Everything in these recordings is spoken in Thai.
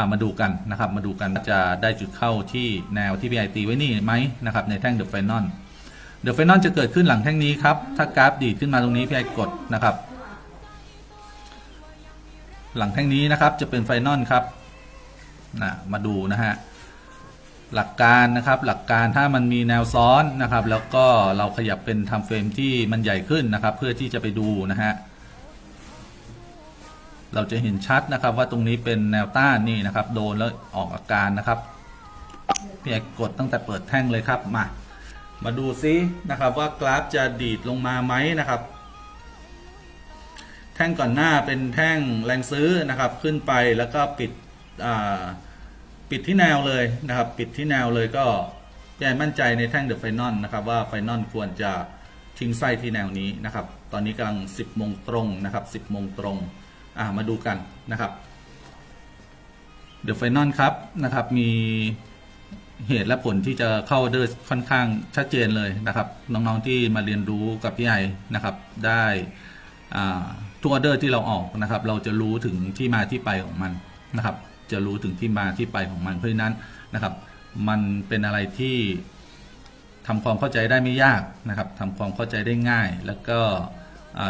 ามาดูกันนะครับ มาดูกันจะได้จุดเข้าที่แนวที่พี่ไอตีไว้นี่ไหมนะครับในแท่งเดอะไฟนอลเดอะไฟนอลจะเกิดขึ้นหลังแท่งนี้ครับ ถ้ากราฟดีดขึ้นมาตรงนี้พี่ไอกดนะครับ หลังแท่งนี้นะครับจะเป็นไฟนอลครับนะมาดูนะฮะหลักการนะครับหลักการถ้ามันมีแนวซ้อนนะครับ แล้วก็เราขยับเป็นทำเฟรมที่มันใหญ่ขึ้นนะครับ เพื่อที่จะไปดูนะฮะ เราจะเห็นชัดนะครับว่าตรงนี้เป็นแนวต้านนี่นะครับ โดนแล้วออกอาการนะครับพี่แอกกดตั้งแต่เปิดแท่งเลยครับมา มาดูซินะครับว่ากราฟจะดีดลงมาไหมนะครับ แท่งก่อนหน้าเป็นแท่งแรงซื้อนะครับ ขึ้นไปแล้วก็ปิดปิดที่แนวเลยนะครับ ปิดที่แนวเลยก็ยายมั่นใจในแท่งเดอะไฟนอลนะครับ ว่าไฟนอลควรจะทิ้งไส้ที่แนวนี้นะครับ ตอนนี้กำลัง 10โมงตรงนะครับ 10โมงตรง อ่ามาดูกันนะครับเดอะไฟนอลครับนะครับมีเหตุและผลที่จะเข้าเดอร์ค่อนข้างชัดเจนเลยนะครับ น้องๆที่มาเรียนรู้กับพี่ไอนะครับ ได้ทุกออเดอร์ที่เราออกนะครับ เราจะรู้ถึงที่มาที่ไปของมันนะครับ จะรู้ถึงที่มาที่ไปของมันเพราะฉะนั้นนะครับ มันเป็นอะไรที่ทำความเข้าใจได้ไม่ยากนะครับทำความเข้าใจได้ง่าย แล้วก็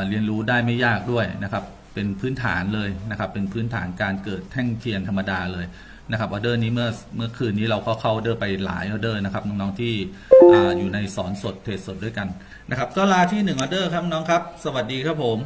เรียนรู้ได้ไม่ยากด้วยนะครับ เป็นพื้นฐานเลยนะครับ เป็นพื้นฐานการเกิดแท่งเทียนธรรมดาเลยนะครับออเดอร์นี้เมื่อเมื่อคืนนี้เราก็เข้าออเดอร์ไปหลายออเดอร์นะครับน้องๆที่อาอยู่ในสอนสดเทรดสดด้วยกันนะครับก็ลาที่1ออเดอร์ครับน้องครับ สวัสดีครับผม